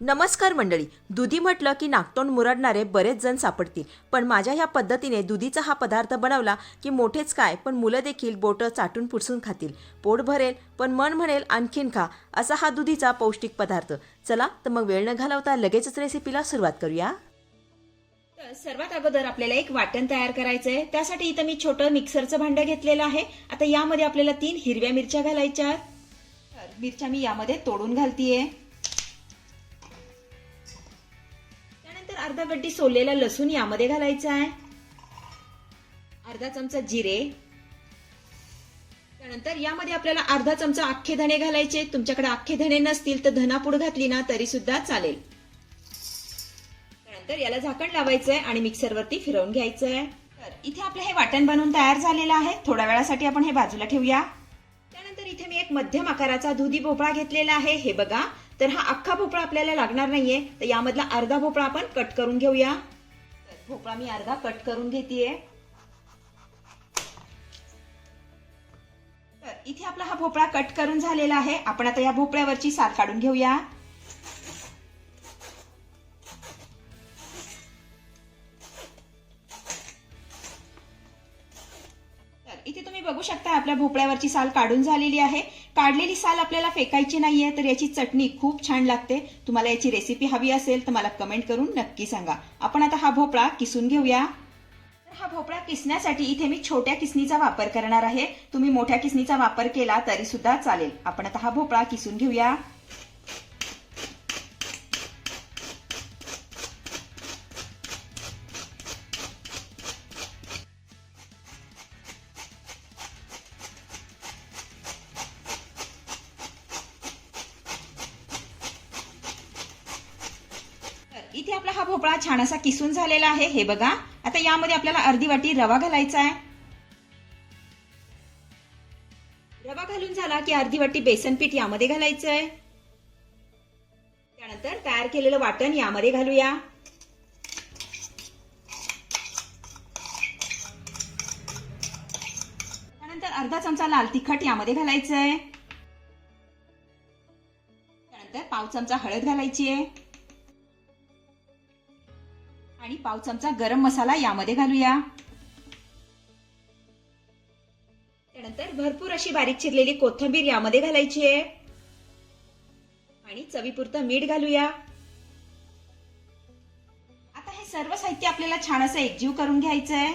नमस्कार मंडळी. दुधी म्हटलं की नागतोंड मुरडणारे बरेच जण सापडतील. पण माझ्या ह्या पद्धतीने दुधीचा हा पदार्थ बनवला की मोठेच काय पण मुलं देखील बोटं चाटून पुसून खातील. पोट भरेल पण मन म्हणेल आणखीन खा असा हा दुधीचा पौष्टिक पदार्थ. चला तर मग वेळ न घालवता लगेचच रेसिपीला सुरुवात करूया. तर सर्वात अगोदर आपल्याला एक वाटण तयार करायचं आहे त्यासाठी इथं मी छोटं मिक्सरचं भांडं घेतलेलं आहे. आता यामध्ये आपल्याला तीन हिरव्या मिरच्या घालायच्या मिरच्या मी यामध्ये तोडून घालतीये. अर्धा गड्डी सोललेला लसूण यामध्ये घालायचा आहे. अर्धा चमचा जिरे. त्यानंतर यामध्ये आपल्याला अर्धा चमचा अख्खे धणे घालायचे. तुमच्याकडे अख्खे धणे नसतील तर धनापूड घातली ना तरी सुद्धा चालेल. त्यानंतर याला झाकण लावायचंय आणि मिक्सरवरती फिरवून घ्यायचंय. तर इथे आपलं हे वाटण बनवून तयार झालेलं आहे. थोड्या वेळासाठी आपण हे बाजूला ठेवूया. त्यानंतर इथे मी एक मध्यम आकाराचा दुधी भोपळा घेतलेला आहे. हे बघा तर हा अख्खा भोपळा आपल्याला लागणार नाहीये. तर यामधला अर्धा भोपळा आपण कट करून घेऊया. भोपळा मी अर्धा कट करून घेतेय. तर इथे आपला हा भोपळा कट करून झालेला आहे. आपण आता या भोपळ्यावरची साल काढून घेऊया. इथे तुम्ही बघू शकता आपल्या भोपळ्यावरची साल काढून झालेली आहे. काढलेली साल आपल्याला फेकायची नाहीये तर याची चटणी खूप छान लागते. तुम्हाला याची रेसिपी हवी असेल तर मला कमेंट करून नक्की सांगा. आपण आता हा भोपळा किसून घेऊया. हा भोपळा किसण्यासाठी इथे मी छोट्या किसणीचा वापर करणार आहे. तुम्ही मोठ्या किसणीचा वापर केला तरी सुद्धा चालेल. आपण आता हा भोपळा किसून घेऊया. आपला हा भोपळा छान असा किसून झालेला आहे. हे बघा. आता यामध्ये आपल्याला अर्धी वाटी रवा घालायचा आहे. रवा घालून झाला की अर्धी वाटी बेसन पीठ यामध्ये घालायचं आहे त्यानंतर तयार केलेलं वाटण यामध्ये घालूया. त्यानंतर अर्धा चमचा लाल तिखट यामध्ये घालायचं आहे त्यानंतर पाव चमचा हळद घालायची आहे आणि पाव चमचा गरम मसाला यामध्ये घालूया. त्यानंतर भरपूर अशी बारीक चिरलेली कोथिंबीर यामध्ये घालायची आहे. आणि चवीपुरतं मीठ घालूया. आता हे सर्व साहित्य आपल्याला छान असं एकजीव करून घ्यायचं आहे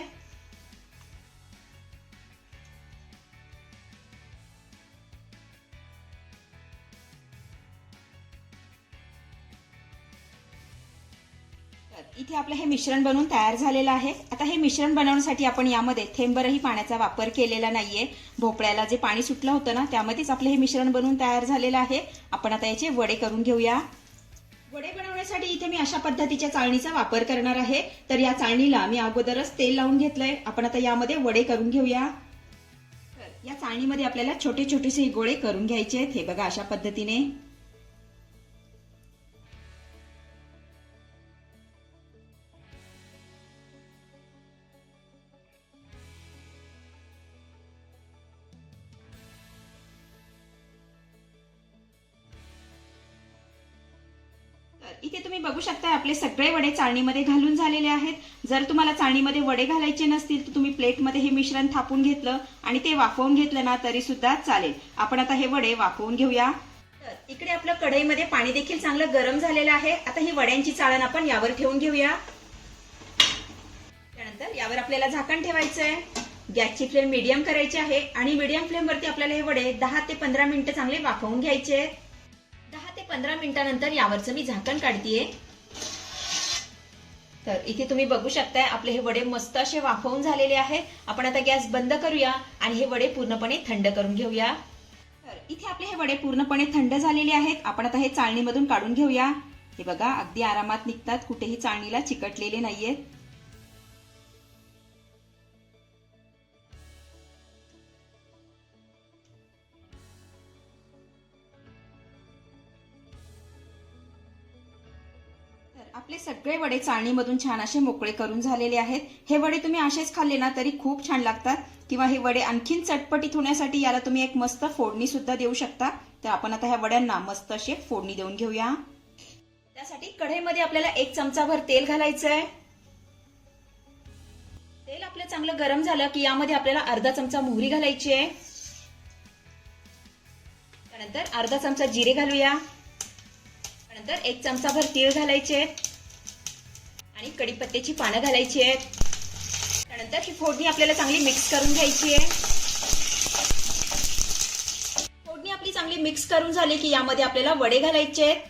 इथे आपलं हे मिश्रण बनवून तयार झालेलं आहे. आता हे मिश्रण बनवण्यासाठी आपण यामध्ये थेंबरही पाण्याचा वापर केलेला नाहीये. भोपळ्याला जे पाणी सुटलं होतं ना त्यामध्येच आपलं हे मिश्रण बनवून तयार झालेलं आहे. आपण आता याचे वडे करून घेऊया. वडे बनवण्यासाठी इथे मी अशा पद्धतीच्या चाळणीचा वापर करणार आहे. तर या चाळणीला मी अगोदरच तेल लावून घेतलंय. आपण आता यामध्ये वडे करून घेऊया. या चाळणीमध्ये आपल्याला छोटे छोटेसे गोळे करून घ्यायचे आहेत. हे बघा अशा पद्धतीने. इथे तुम्ही बघू शकता आपले सगळे वडे चाळणीमध्ये घालून झालेले आहेत. जर तुम्हाला चाळणीमध्ये वडे घालायचे नसतील तर तुम्ही प्लेटमध्ये हे मिश्रण थापून घेतलं आणि ते वाफवून घेतलं ना तरी सुद्धा चालेल. आपण आता हे वडे वाफवून घेऊया. तर इकडे आपलं कढईमध्ये पाणी देखील चांगलं गरम झालेलं आहे. आता ही वड्यांची चाळण आपण यावर ठेवून घेऊया. त्यानंतर यावर आपल्याला झाकण ठेवायचं आहे गॅसची फ्लेम मीडियम करायची आहे आणि मीडियम फ्लेमवरती आपल्याला हे वडे दहा ते पंधरा मिनिटं चांगले वाफवून घ्यायचे आहेत. दहा पंधरा मिनिटानंतर यावरचं मी झाकण काढतीये. तर इथे तुम्ही बघू शकताय आपले हे वडे मस्त असे वाफवून झालेले आहेत. आपण आता गॅस बंद करूया आणि हे वडे पूर्णपणे थंड करून घेऊया. तर इथे आपले हे वडे पूर्णपणे थंड झालेले आहेत. आपण आता हे चाळणीमधून काढून घेऊया. हे बघा अगदी आरामात निघतात. कुठेही चाळणीला चिकटलेले नाहीयेत. आपले सगळे वडे चाळणीमधून छान असे मोकळे करून झालेले आहेत. हे वडे तुम्ही असेच खाल्ले ना तरी खूप छान लागतात. किंवा हे वडे आणखीन चटपटीत होण्यासाठी याला तुम्ही एक मस्त फोडणी सुद्धा देऊ शकता. तर आपण आता ह्या वड्यांना मस्त अशी एक फोडणी देऊन घेऊया. त्यासाठी कढईमध्ये आपल्याला एक चमचाभर तेल घालायचं आहे तेल आपलं चांगलं गरम झालं की यामध्ये आपल्याला अर्धा चमचा मोहरी घालायची आहे. त्यानंतर अर्धा चमचा जिरे घालूया. त्यानंतर एक चमचाभर तीळ घालायचे आहेत. आणि कढीपत्त्याची पानं घालायची आहेत. त्यानंतर ही फोडणी आपल्याला चांगली मिक्स करून घ्यायची आहे. फोडणी आपली चांगली मिक्स करून झाली की यामध्ये आपल्याला वडे घालायचे आहेत.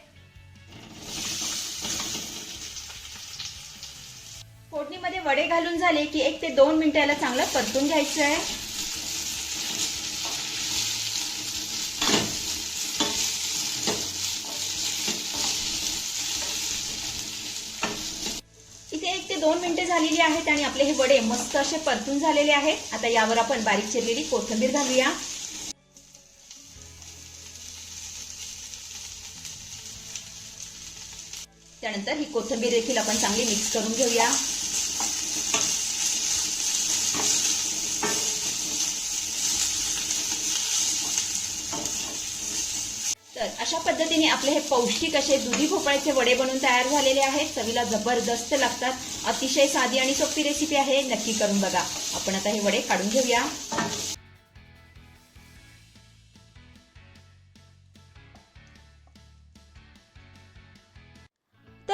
फोडणीमध्ये वडे घालून झाले की एक ते दोन मिनिटाला चांगलं परतून घ्यायचं आहे इथे एक ते दोन मिनिटे झालेली आहेत आणि आपले हे वडे मस्त असे परतून झालेले आहेत. आता यावर आपण बारीक चिरलेली कोथिंबीर घालूया. त्यानंतर ही कोथिंबीर देखील आपण चांगली मिक्स करून घेऊया. तर अशा पद्धतीने आपले हे पौष्टिक असे दुधी भोपळ्याचे वडे बनून तयार झालेले आहेत. चवीला जबरदस्त लागतात. अतिशय साधी आणि सोपी रेसिपी आहे. नक्की करून बघा. आपण आता हे वडे काढून घेऊया.